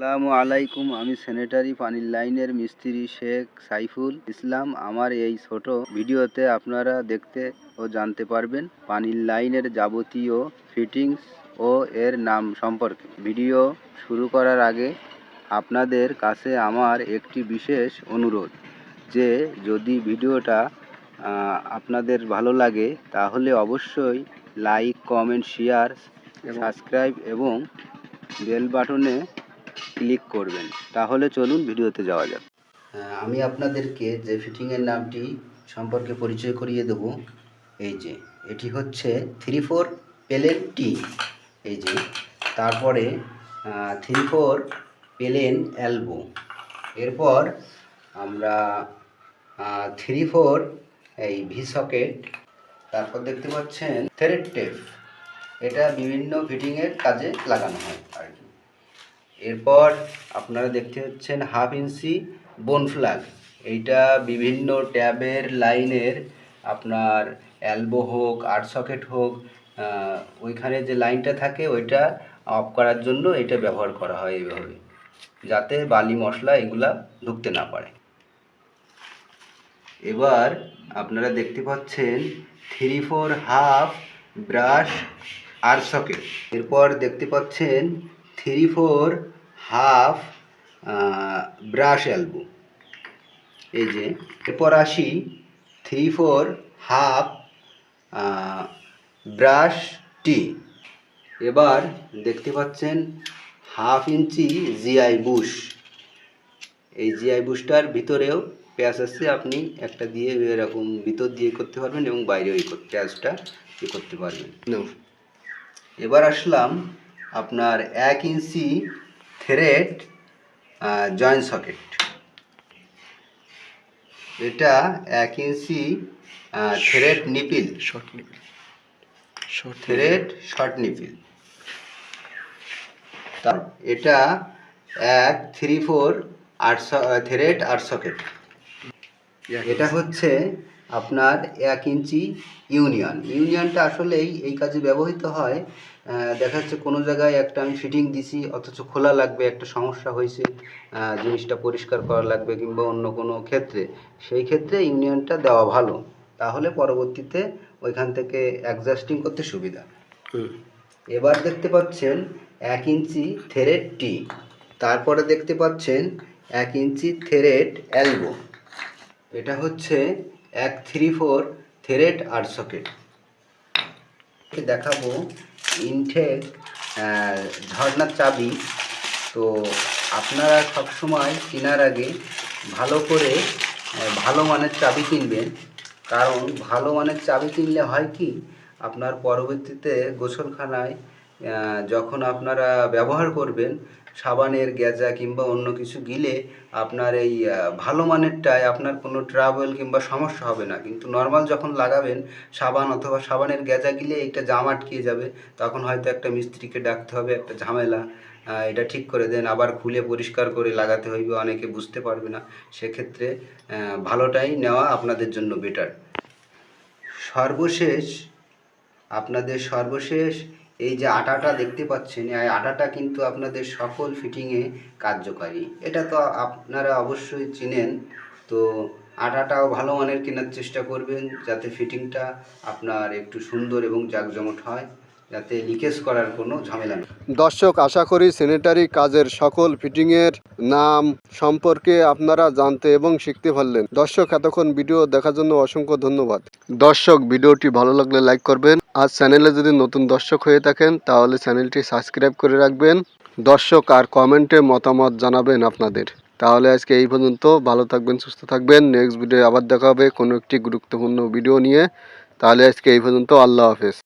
আসসালামু আলাইকুম আমি স্যানিটারি পানির লাইনের মিস্ত্রি শেখ সাইফুল ইসলাম। আমার এই ছোট ভিডিওতে আপনারা দেখতে ও জানতে পারবেন পানির লাইনের যাবতীয় ফিটিংস ও এর নাম সম্পর্কে। ভিডিও শুরু করার আগে আপনাদের কাছে আমার একটি বিশেষ অনুরোধ যে যদি ভিডিওটা আপনাদের ভালো লাগে তাহলে অবশ্যই লাইক কমেন্ট শেয়ার সাবস্ক্রাইব এবং বেল বাটনে ক্লিক করবেন। তাহলে চলুন ভিডিওতে যাওয়া যাক। আমি আপনাদেরকে যে ফিটিংয়ের নামটি সম্পর্কে পরিচয় করিয়ে দেব। এই যে, এটি হচ্ছে থ্রি ফোর প্লেন টি। এই যে, তারপরে থ্রি ফোর প্লেন অ্যালবো এরপর আমরা থ্রি ফোর, এই ভি সকেট, তারপর দেখতে পাচ্ছেন থ্রেড টেপ। এটা বিভিন্ন ফিটিংয়ের কাজে লাগানো হয়। এরপর আপনারা দেখতে হচ্ছেন হাফ ইঞ্চি বোন ফ্ল্যাগ। এইটা বিভিন্ন ট্যাবের লাইনের আপনার অ্যালবো হোক, আর্ট সকেট হোক ওইখানে যে লাইনটা থাকে ওইটা অফ করার জন্য এটা ব্যবহার করা হয় এইভাবে, যাতে বালি, মশলা এগুলা ঢুকতে না পারে। এবার আপনারা দেখতে পাচ্ছেন থ্রি ফোর হাফ ব্রাশ আর সকেট। এরপর দেখতে পাচ্ছেন three four half brass elbow. এই যে, এরপর আসি three four half brass tee. এবার দেখতে পাচ্ছেন হাফ ইঞ্চি জিআই বুশ। এই জিআই বুশটার ভিতরেও প্যাচ আসছে আপনি একটা দিয়ে এরকম ভিতর দিয়ে করতে পারবেন এবং বাইরেও প্যাচটা ইয়ে করতে পারবেন। এবার আসলাম আপনার এক ইঞ্চি থ্রেড জয়েন্ট সকেট এটা এক inch thread nipple short nipple short thread short nipple তার এটা এক থ্রি ফোর আট থ্রেড আট সকেট এটা হচ্ছে আপনার এক ইঞ্চি ইউনিয়ন। ইউনিয়নটা আসলেই এই কাজে ব্যবহৃত হয় দেখা যাচ্ছে কোনো জায়গায় একটা আমি ফিটিং দিছি অথচ খোলা লাগবে একটা সমস্যা হয়েছে জিনিসটা পরিষ্কার করা লাগবে কিংবা অন্য কোনো ক্ষেত্রে। সেই ক্ষেত্রে ইউনিয়নটা দেওয়া ভালো। তাহলে পরবর্তীতে ওইখান থেকে অ্যাডজাস্টিং করতে সুবিধা। এবার দেখতে পাচ্ছেন এক ইঞ্চি থ্রেড টি তারপরে দেখতে পাচ্ছেন এক ইঞ্চি থ্রেড অ্যালবো এটা হচ্ছে এক, থ্রি, ফোর থ্রেড আর সকেট। দেখাবো ইনটেক ঝর্নার চাবি। তো আপনারা সবসময় কেনার আগে ভালো করে ভালো মানের চাবি কিনবেন। কারণ ভালো মানের চাবি কিনলে হয় কি, আপনার পরবর্তীতে গোসলখানায় যখন আপনারা ব্যবহার করবেন সাবানের গেজা কিংবা অন্য কিছু গিলে আপনার এই ভালো মানেরটায় আপনার কোনো ট্রাভেল কিংবা সমস্যা হবে না। কিন্তু নর্মাল যখন লাগাবেন সাবান অথবা সাবানের গেজা গিলে এটা জাম আটকিয়ে যাবে, তখন হয়তো একটা মিস্ত্রিকে ডাকতে হবে, একটা ঝামেলা এটা ঠিক করে দেন। আবার খুলে পরিষ্কার করে লাগাতে হইবে, অনেকে বুঝতে পারবে না। সেক্ষেত্রে ভালোটাই নেওয়া আপনাদের জন্য বেটার সর্বশেষ, আপনাদের সর্বশেষ এই যে আটাটা দেখতে পাচ্ছেন, এই আটাটা কিন্তু আপনাদের সকল ফিটিংয়ে কার্যকারী। এটা তো আপনারা অবশ্যই চিনেন। তো আটাটাও ভালো মানের কেনার চেষ্টা করবেন যাতে ফিটিংটা আপনার একটু সুন্দর এবং জাঁকজমট হয়। যাতে লিকেজ করার কোনো ঝামেলা না দর্শক, আশা করি স্যানিটারি কাজের সকল ফিটিংয়ের নাম সম্পর্কে আপনারা জানতে এবং শিখতে পারলেন। দর্শক, এতক্ষণ ভিডিও দেখার জন্য অসংখ্য ধন্যবাদ। দর্শক ভিডিওটি ভালো লাগলে লাইক করবেন। আর চ্যানেলে যদি নতুন দর্শক হয়ে থাকেন, তাহলে চ্যানেলটি সাবস্ক্রাইব করে রাখবেন। দর্শক, আর কমেন্টে মতামত জানাবেন আপনাদের। তাহলে আজকে এই পর্যন্ত। ভালো থাকবেন, সুস্থ থাকবেন। নেক্সট ভিডিও আবার দেখা হবে কোনো একটি গুরুত্বপূর্ণ ভিডিও নিয়ে। তাহলে আজকে এই পর্যন্ত। আল্লাহ হাফেজ।